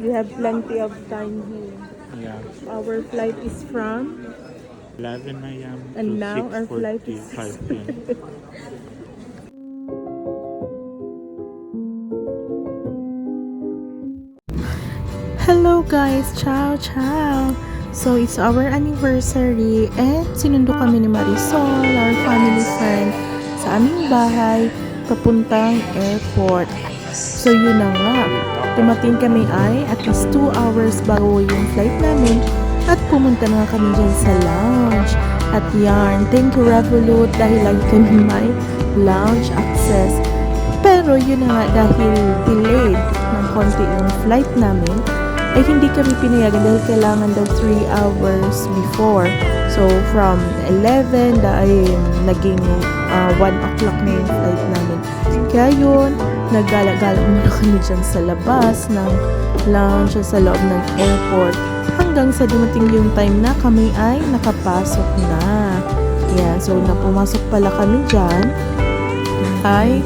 We have plenty of time here. Yeah. Our flight is from 11 a.m. And to now our flight is 6.45 p.m. Hello guys! Ciao! Ciao! So, it's our anniversary and sinundo kami ni Marisol, our family friend, sa aming bahay, papuntang airport. So, yun na nga. Dumating kami ay at least 2 hours bago yung flight namin at pumunta na kami dyan sa lounge. At yarn, thank you Revolut dahil lagi kami may lounge access. Pero yun na nga dahil delayed ng konti yung flight namin, ay hindi kami pinayagan dahil kailangan daw 3 hours before. So, from 11, dahil naging uh, 1 o'clock na yung flight namin. Kaya yun, naggala-gala muna kami dyan sa labas ng lounge sa loob ng airport hanggang sa dumating yung time na kami ay nakapasok na. Yan, so na pumasok pala kami dyan ay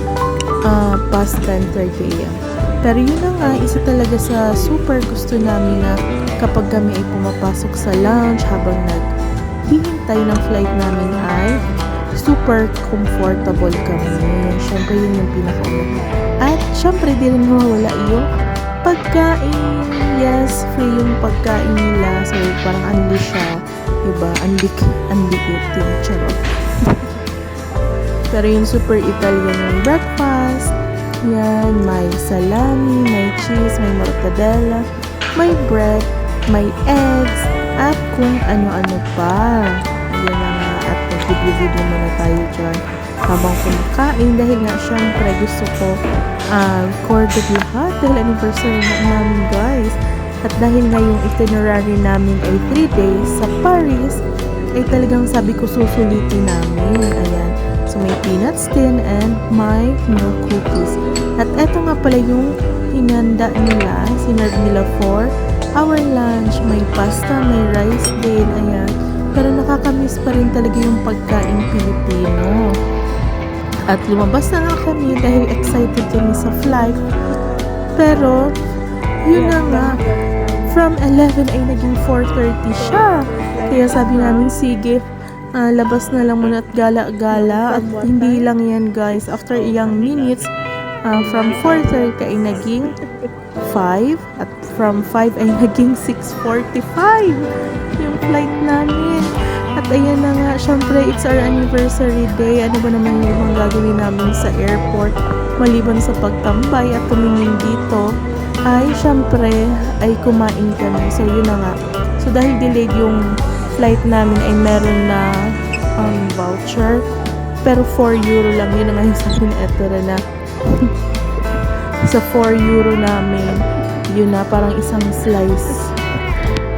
uh, past 10.30 a.m. Pero yun na nga, isa talaga sa super gusto namin na kapag kami ay pumapasok sa lounge habang naghihintay ng flight namin ay super comfortable kami. Siyempre yun yung pinaka At siyempre di rin mawawala yung pagkain. Yes, free yung pagkain nila. So parang unli siya. Diba? Unlik, unlik eating. Charot. Pero yung super Italian yung breakfast, yan, may salami, may cheese, may mortadella, may bread, may eggs, at kung ano-ano pa. Yan na nga, at nag-video muna tayo dyan habang kumakain dahil nga syempre gusto ko uh, recorded lahat dahil anniversary na namin guys. At dahil nga yung itinerary namin ay 3 days sa Paris, ay talagang sabi ko susulitin namin. Ayan. So, may peanuts tin and my milk cookies. At eto nga pala yung hinanda nila, sinerve nila for our lunch. May pasta, may rice din, ayan. Nakakamiss pa rin talaga yung pagkain Pilipino. At lumabas na nga kami dahil excited kami sa flight. Pero, yun na nga, from 11 ay naging 4.30 siya. Kaya sabi namin, sige, ah, labas na lang muna at gala-gala. At hindi lang yan guys, after ilang minutes, ah, from 4.30 ay naging 5. At from 5 ay naging 6.45 yung flight namin. At ayan na nga, syempre it's our anniversary day. Ano ba naman yung mga gagawin namin sa airport? Maliban sa pagtambay at tumingin dito, ay syempre ay kumain kami. So yun na nga. So dahil delayed yung flight namin ay meron na um, voucher. Pero 4 euro lang. Yun na nga yung sabi Etera na sa 4 euro namin, yun na parang isang slice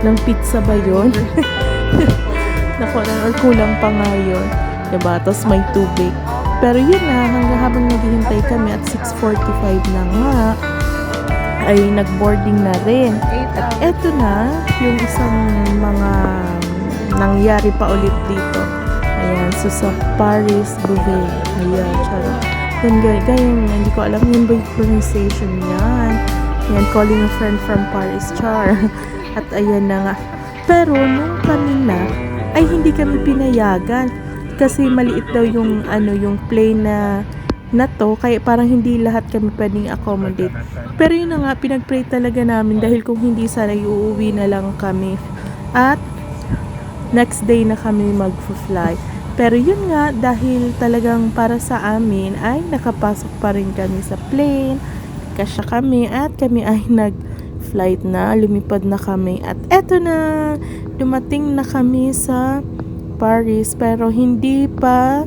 ng pizza ba yun? Naku, or kulang pa nga yun. Diba? Tapos may tubig. Pero yun na, hanggang habang naghihintay kami at 6.45 na nga, ay nag-boarding na rin. At eto na, yung isang mga nangyari pa ulit dito. Ayan, so sa Paris Bouvet. Ayan, charot. Yan, gaya, gaya, hindi ko alam yun ba yung pronunciation niyan. Ayan, calling a friend from Paris, char. At ayan na nga. Pero nung kanina, ay hindi kami pinayagan. Kasi maliit daw yung, ano, yung plane na na to, kaya parang hindi lahat kami pwedeng accommodate. Pero yun na nga, pinag-pray talaga namin dahil kung hindi sana uuwi na lang kami. At next day na kami mag-fly. Pero yun nga, dahil talagang para sa amin ay nakapasok pa rin kami sa plane, kasya kami at kami ay nag-flight na, lumipad na kami. At eto na, dumating na kami sa Paris pero hindi pa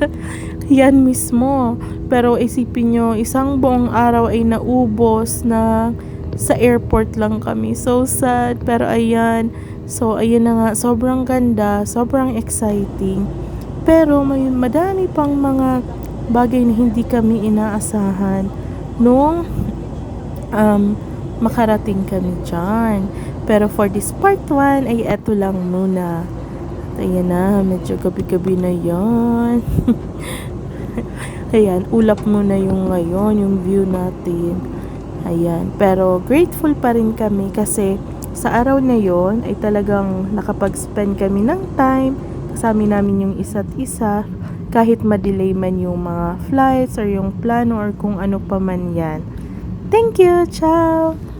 yan mismo. Pero isipin nyo, isang buong araw ay naubos na sa airport lang kami. So sad, pero ayan. So ayun na nga, sobrang ganda, sobrang exciting. Pero may madami pang mga bagay na hindi kami inaasahan nung um, makarating kami dyan. Pero for this part 1 ay eto lang muna. At ayan na, medyo gabi-gabi na yan. Ayan, ulap muna yung ngayon, yung view natin. Ayan. Pero grateful pa rin kami kasi sa araw na yon ay talagang nakapag-spend kami ng time kasama namin yung isa't isa kahit ma-delay man yung mga flights or yung plano or kung ano pa man yan. Thank you! Ciao!